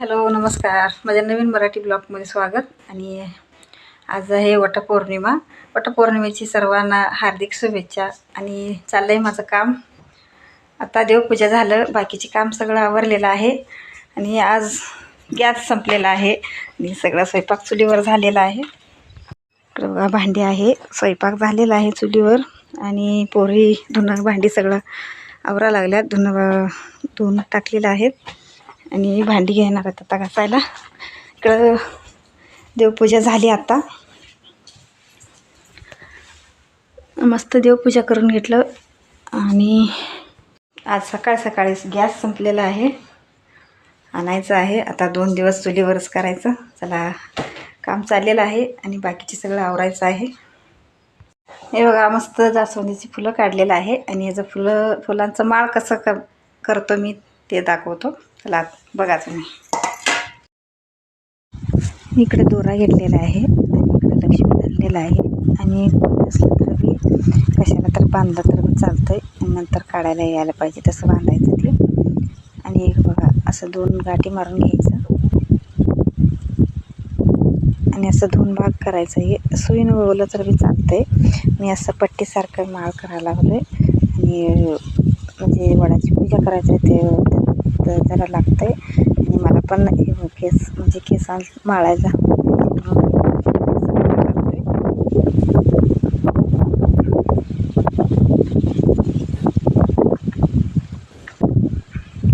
Hello नमस्कार. माझ्या नवीन मराठी ब्लॉगमध्ये स्वागत. आणि आज आहे वटपौर्णिमा. वटपौर्णिमेची सर्वांना हार्दिक शुभेच्छा. आणि चाललं आहे माझं काम. आता देवपूजा झालं. बाकीचे काम सगळं आवरलेलं आहे. आणि आज गॅस संपलेला आहे. आणि सगळं स्वयंपाक चुलीवर झालेला आहे. बघा भांडी आहे. स्वयंपाक झालेला आहे चुलीवर. आणि पोरी धुणं भांडी सगळं आवरा लागल्यात. धुणं धुवून टाकलेलं आहेत. आणि भांडी घेणार आहेत आता घासायला. इकडं देवपूजा झाली आता. मस्त देवपूजा करून घेतलं. आणि आज सकाळ सकाळीच गॅस संपलेला आहे. आणायचं आहे. आता दोन दिवस चुलीवरच करायचं. चला काम चाललेलं आहे आणि बाकीचे सगळं आवरायचं आहे. हे बघा मस्त जास्वंदीची फुलं काढलेलं आहे. आणि याचं फुलं फुलांचं माळ कसं क करतो मी ते दाखवतो. चला बघा तुम्ही. इकडे दोरा घेतलेला आहे आणि इकडे लक्ष्मी धरलेला आहे. आणि असलं तर बी कशाला तर बांधलं तर बी चालतं आहे नंतर काढायला यायला पाहिजे तसं बांधायचं ते. आणि एक बघा असं दोन गाठी मारून घ्यायचं. आणि असं दोन भाग करायचं हे सुईनं वळवलं तर बी चालतं आहे मी असं पट्टीसारखं माळ करायला लागलो आहे आणि म्हणजे वडाची पूजा करायचं आहे ते खूप जरा लागतं आहे आणि मला पण केस म्हणजे केसां माळायचा.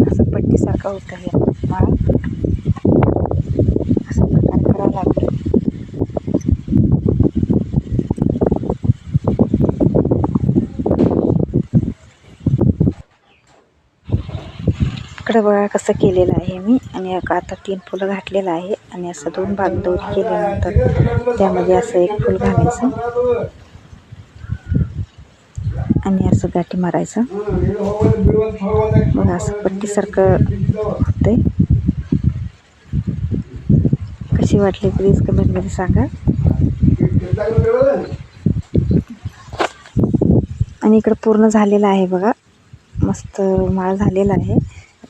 असं पट्टीसारखा होतं आहे माळ असं प्रकारे करावं लागतं इकडं बघा कसं केलेलं आहे मी आणि एक आता तीन फुलं घातलेलं आहे आणि असं दोन भाग दोरी केल्यानंतर त्यामध्ये असं एक फुल घालायचं. आणि असं गाठी मारायचं. मग असं पट्टीसारखं होतंय. कशी वाटली प्लीज कमेंटमध्ये सांगा. आणि इकडं पूर्ण झालेलं आहे बघा. मस्त माळ झालेला आहे.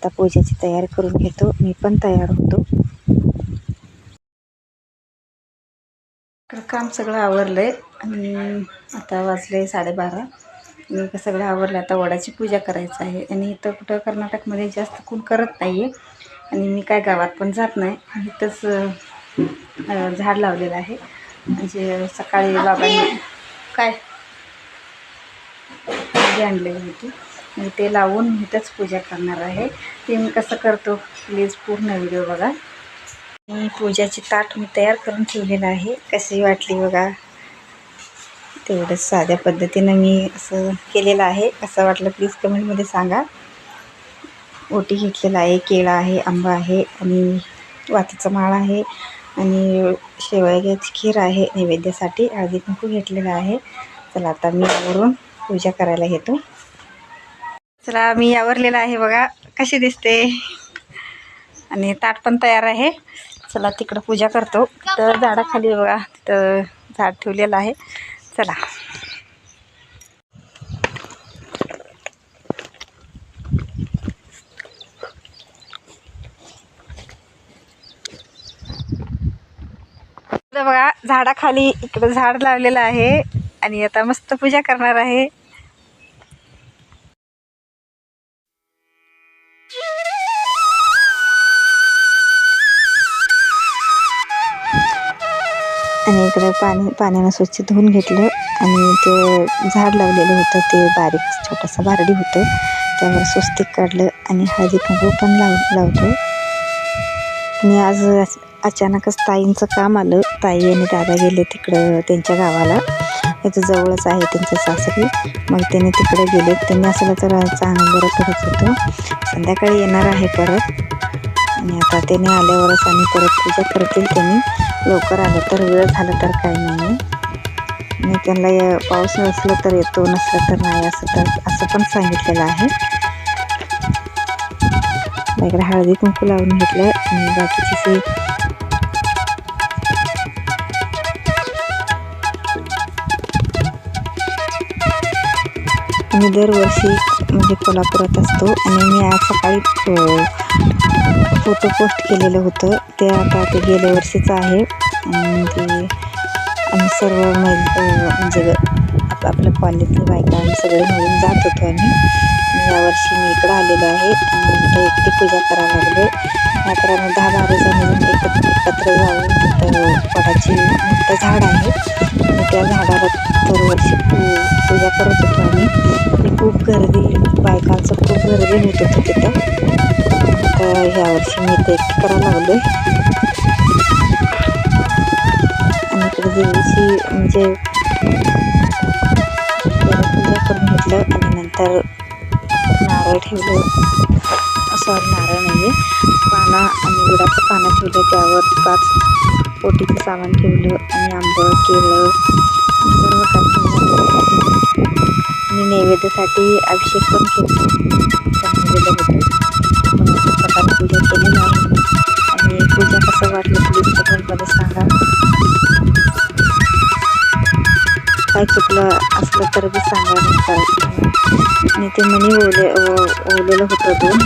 आता पूजेची तयारी करून घेतो. मी पण तयार होतो. काम सगळं आवरलं आहे आणि आता वाजले साडेबारा. मी सगळं आवरलं. आता वडाची पूजा करायचं आहे. आणि इथं कुठं कर्नाटकमध्ये जास्त कोण करत नाही आहे आणि मी काय गावात पण जात नाही. इथंच झाड लावलेलं आहे. म्हणजे सकाळी बाबांनी काय? आणलेली होती. मी ते लावून इथंच पूजा करणार आहे. ते मी कसं करतो प्लीज पूर्ण व्हिडिओ बघा. मी पूजाची ताट मी तयार करून ठेवलेलं आहे. कशी वाटली बघा? तेवढंच साध्या पद्धतीनं मी असं केलेलं आहे. कसं वाटलं प्लीज कमेंटमध्ये सांगा. ओटी घेतलेला आहे केळा आहे आंबा आहे आणि वातीचा माळ आहे आणि शेवयाची खीर आहे नैवेद्यासाठी. हळदी कुंकू घेतलेला आहे. चला आता मी वरून पूजा करायला घेतो चला मी आवरलेला आहे बघा. कशी दिसते? आणि ताट पण तयार आहे. चला तिकडं पूजा करतो. तर झाडाखाली बघा. तिथं झाड ठेवलेलं आहे. चला. बघा झाडाखाली इकडं झाड लावलेलं आहे. आणि आता मस्त पूजा करणार आहे. पाणी पाण्यानं स्वच्छ धुवून घेतलं आणि ते झाड लावलेलं होतं ते बारीक छोटंसं बारडी होतं. त्यावर स्वस्तिक काढलं आणि हळदी कुंकू पण लाव लावतो आणि आज अचानकच ताईंचं काम आलं. ताई आणि दादा गेले तिकडं त्यांच्या गावाला. याचं जवळच आहे त्यांचं सासरी. मग त्याने तिकडे गेले. त्यांनी असलं तर चांगलं बरं करत होतो. संध्याकाळी येणार आहे परत. आणि आता त्याने आल्यावरच आम्ही परत पूजा करतील त्यांनी. लवकर आलं तर वेळ झाला तर काय नाही. आणि त्यांना पाऊस नसलं तर येतो नसलं तर नाही असं तर असं पण सांगितलेलं आहे. इकडे हळदी कुंकू लावून घेतलं आणि बाकीची मी दरवर्षी म्हणजे कोल्हापुरात असतो आणि मी आज सकाळी फोटो पोस्ट केलेलं होतं. ते आता ते गेल्या वर्षीचं आहे. ते आम्ही सर्व मैल म्हणजे आप आपल्या कॉलेजची बायका आम्ही सगळे मिळून जात होतो आम्ही. यावर्षी मी इकडं आलेलो आहे आणि एकटी पूजा करायला लागले नाहीतर आम्ही दहा बारा जण मिळून एकत्र एकत्र जाऊन तिथं वडाची मोठं झाड आहे. त्या झाडाला दरवर्षी पू पूजा करत होतो आम्ही. आणि खूप गर्दी बायकांचं खूप गर्दी होत होतं तिथं. यावर्षी मी ते करायला लागलो आणि इकडे देवीची म्हणजे पूजा करून घेतलं आणि नंतर नारळ ठेवलं. सॉरी नारळ म्हणजे पानं आणि विडाचं पानं ठेवलं त्यावर पाच पोटीचं सामान ठेवलं आणि आंबं केळं सर्व काही आणि नैवेद्यासाठी अभिषेक पण केला. होतं. पूजा केलेली आहे. आणि पूजा कसं वाटलं प्लीज कमेंटमध्ये सांगा. काय चुकलं असलं तर बी सांगा मी आणि ते मनी ओले ओ- ओवलेलं होतं दोन.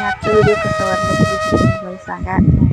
आजचा व्हिडिओ कसा वाटला प्लीज सांगा चॅनलवर